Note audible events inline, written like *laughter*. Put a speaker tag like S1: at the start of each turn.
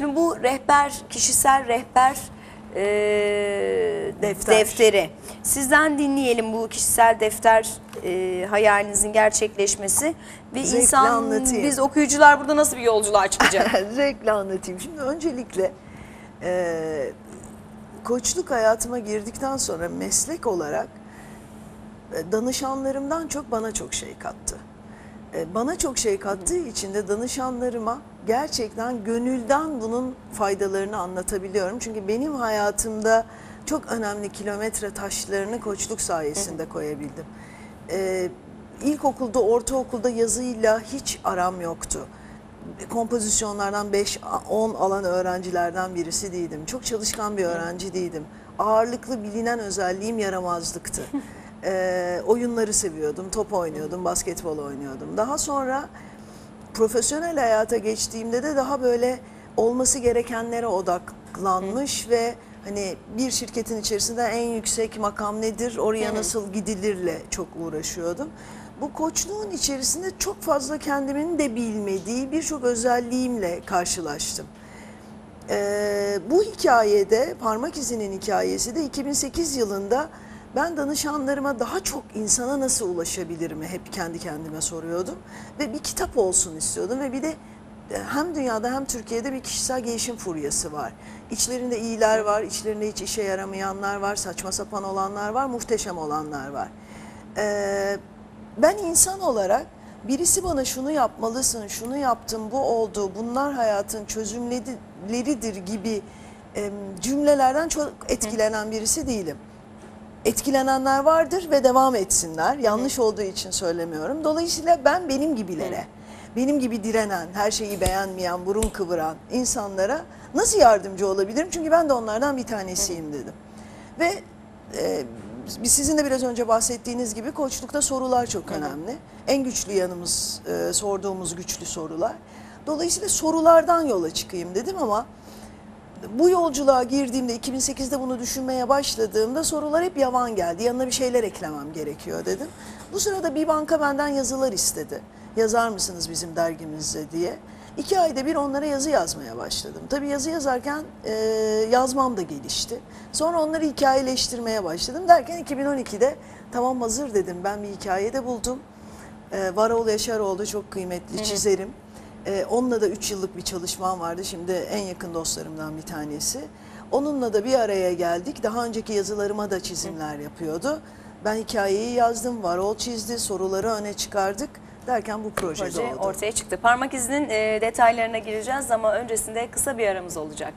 S1: Şimdi bu rehber, kişisel rehber e,
S2: Defter.
S1: defteri. Sizden dinleyelim bu kişisel defter e, hayalinizin gerçekleşmesi ve
S2: Zevkle
S1: insan
S2: anlatayım.
S1: biz okuyucular burada nasıl bir yolculuğa çıkacak? *laughs*
S2: Zevkle anlatayım. Şimdi öncelikle e, koçluk hayatıma girdikten sonra meslek olarak e, danışanlarımdan çok bana çok şey kattı. E, bana çok şey kattığı için de danışanlarıma gerçekten gönülden bunun faydalarını anlatabiliyorum. Çünkü benim hayatımda çok önemli kilometre taşlarını koçluk sayesinde koyabildim. E, ilkokulda, ortaokulda yazıyla hiç aram yoktu kompozisyonlardan 5-10 alan öğrencilerden birisi değildim. Çok çalışkan bir öğrenci değildim. Ağırlıklı bilinen özelliğim yaramazlıktı. *laughs* Ee, oyunları seviyordum, top oynuyordum, basketbol oynuyordum. Daha sonra profesyonel hayata geçtiğimde de daha böyle olması gerekenlere odaklanmış ve hani bir şirketin içerisinde en yüksek makam nedir, oraya nasıl gidilirle çok uğraşıyordum. Bu koçluğun içerisinde çok fazla kendimin de bilmediği birçok özelliğimle karşılaştım. Ee, bu hikayede parmak izinin hikayesi de 2008 yılında ben danışanlarıma daha çok insana nasıl ulaşabilirim hep kendi kendime soruyordum ve bir kitap olsun istiyordum ve bir de e, hem dünyada hem Türkiye'de bir kişisel gelişim furyası var. İçlerinde iyiler var, içlerinde hiç işe yaramayanlar var, saçma sapan olanlar var, muhteşem olanlar var. Ee, ben insan olarak birisi bana şunu yapmalısın, şunu yaptım, bu oldu, bunlar hayatın çözümleridir gibi cümlelerden çok etkilenen birisi değilim. Etkilenenler vardır ve devam etsinler. Yanlış olduğu için söylemiyorum. Dolayısıyla ben benim gibilere, benim gibi direnen, her şeyi beğenmeyen, burun kıvıran insanlara nasıl yardımcı olabilirim? Çünkü ben de onlardan bir tanesiyim dedim. Ve e, biz sizin de biraz önce bahsettiğiniz gibi koçlukta sorular çok önemli. En güçlü yanımız e, sorduğumuz güçlü sorular. Dolayısıyla sorulardan yola çıkayım dedim ama bu yolculuğa girdiğimde 2008'de bunu düşünmeye başladığımda sorular hep yavan geldi. Yanına bir şeyler eklemem gerekiyor dedim. Bu sırada bir banka benden yazılar istedi. Yazar mısınız bizim dergimizde diye. İki ayda bir onlara yazı yazmaya başladım. Tabii yazı yazarken e, yazmam da gelişti. Sonra onları hikayeleştirmeye başladım. Derken 2012'de tamam hazır dedim. Ben bir hikaye de buldum. E, Varol Yaşaroğlu çok kıymetli çizerim. Ee, onunla da 3 yıllık bir çalışmam vardı. Şimdi en yakın dostlarımdan bir tanesi. Onunla da bir araya geldik. Daha önceki yazılarıma da çizimler yapıyordu. Ben hikayeyi yazdım, Varol çizdi, soruları öne çıkardık. Derken bu proje,
S1: Proje
S2: doğdu.
S1: ortaya çıktı. Parmak izinin e, detaylarına gireceğiz ama öncesinde kısa bir aramız olacak.